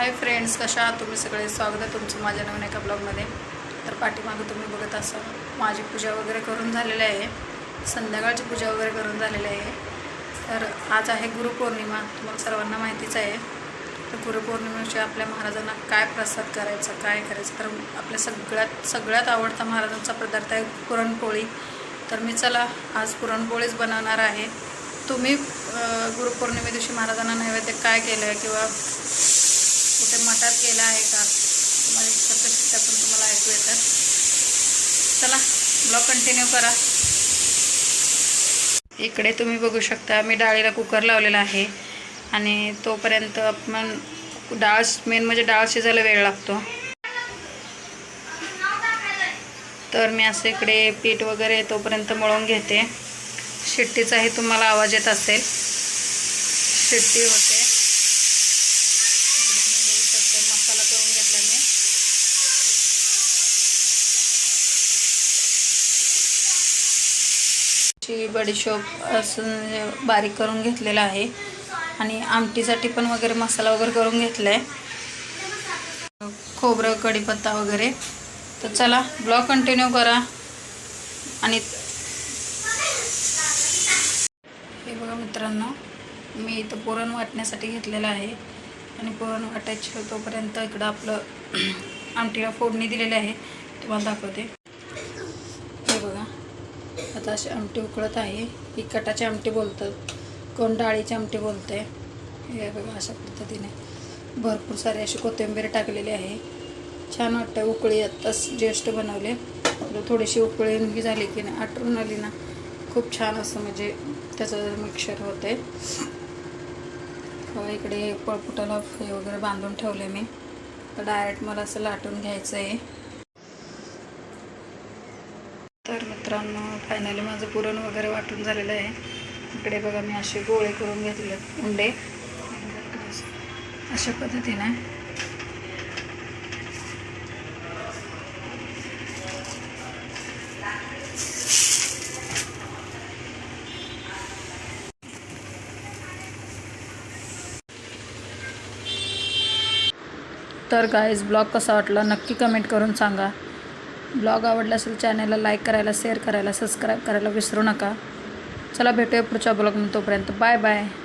Hi friends कशा तुम्ही सगळे? स्वागत आहे तुमचं माझ्या नवीन एका ब्लॉगमध्ये. तर पाठीमागं तुम्ही बघत असाल माझी पूजा वगैरे करून झालेली आहे. संध्याकाळची पूजा वगैरे करून झालेली आहे. तर आज आहे गुरुपौर्णिमा तुम्हाला सर्वांना माहितीच आहे. तर गुरुपौर्णिमेची आपल्या महाराजांना काय प्रसाद करायचा काय करायचं? तर आपल्या सगळ्यात सगळ्यात आवडता महाराजांचा पदार्थ आहे पुरणपोळी. तर मी चला आज पुरणपोळीच बनवणार आहे. तुम्ही गुरुपौर्णिमे दिवशी महाराजांना नैवेद्य काय केलं आहे किंवा कुठे केला आहे का? तुम्हाला कुकरच्या पण तुम्हाला ऐकू येतात चला ब्लॉग कंटिन्यू करा. इकडे तुम्ही बघू शकता मी डाळीला कुकर लावलेला आहे. आणि तोपर्यंत आपण डाळ मेन म्हणजे डाळ शिजायला वेळ लागतो. तर मी असं इकडे पीठ वगैरे तोपर्यंत मळून घेते. शिट्टीचाही तुम्हाला आवाज येत असेल. शिट्टी होते इकडे तुम्ही बघू शकता मसाला करून घेतला मी ची बडीशोप असं म्हणजे बारीक करून घेतलेलं आहे. आणि आमटीसाठी पण वगैरे मसाला वगैरे करून घेतला आहे खोबरं कढीपत्ता वगैरे. तर चला ब्लॉग कंटिन्यू करा. आणि हे बघा मित्रांनो मी इथं पुरण वाटण्यासाठी घेतलेलं आहे. आणि पुरण वाटायचे तोपर्यंत इकडं आपलं आमटीला फोडणी दिलेली आहे. तुम्हाला दाखवते. हे बघा. आता अशी आमटी उकळत आहे. ही कटाची आमटी बोलतात कोण डाळीची आमटी बोलते हे बघा अशा पद्धतीने. भरपूर सारे अशी कोथिंबीर टाकलेली आहे. छान वाटतं उकळी. आत्ताच ज्येष्ठ बनवले. थोडीशी उकळी झाली की नाही आटून आली ना. खूप छान असं म्हणजे त्याचं मिक्सर होते इकडे पळपुटाला हे वगैरे बांधून ठेवले मी. डायरेक्ट मला असं लाटून घ्यायचं आहे तर मित्रांनो फायनली माझं पुरण वगैरे वाटून झालेलं आहे. इकडे बघा मी असे गोळे करून घेतले उंडे. अशा पद्धतीने. तर गाईज ब्लॉग कसा वाटला नक्की कमेंट करून सांगा. ब्लॉग आवडला असेल चॅनलला लाईक करायला शेअर करायला सबस्क्राईब करायला विसरू नका. चला भेटूया पुढच्या ब्लॉग तोपर्यंत. Bye bye.